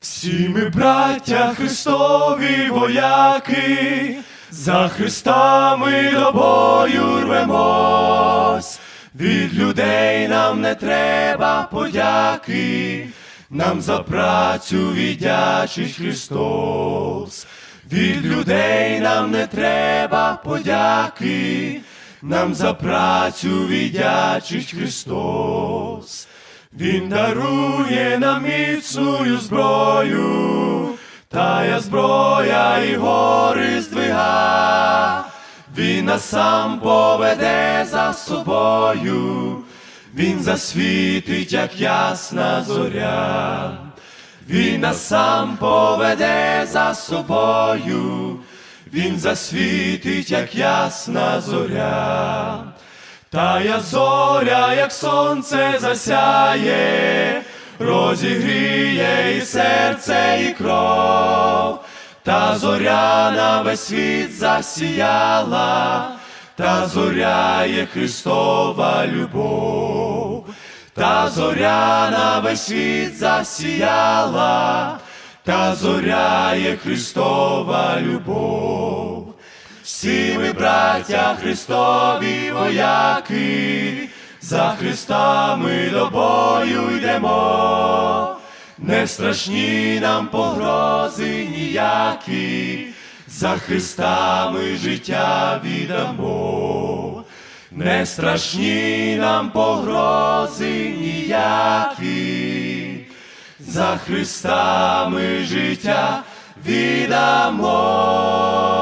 Всі ми, браття Христові вояки, за Христа ми до бою рвемось. Від людей нам не треба подяки, нам за працю віддячить Христос. Від людей нам не треба подяки, нам за працю віддячить Христос. Він дарує нам міцную зброю, тая зброя і гори здвига. Він нас сам поведе за собою, він засвітить, як ясна зоря. Він нас сам поведе за собою, він засвітить, як ясна зоря. Тая зоря, як сонце засяє, розігріє і серце, і кров, та зоря на весь світ засіяла, та зоря є Христова любов, та зоря на весь світ засіяла, та зоря є Христова любов. Всі ми, браття Христові вояки, за Христа ми до бою йдемо, не страшні нам погрози ніякі, за Христа ми життя віддамо, не страшні нам погрози ніякі, за Христа ми життя віддамо.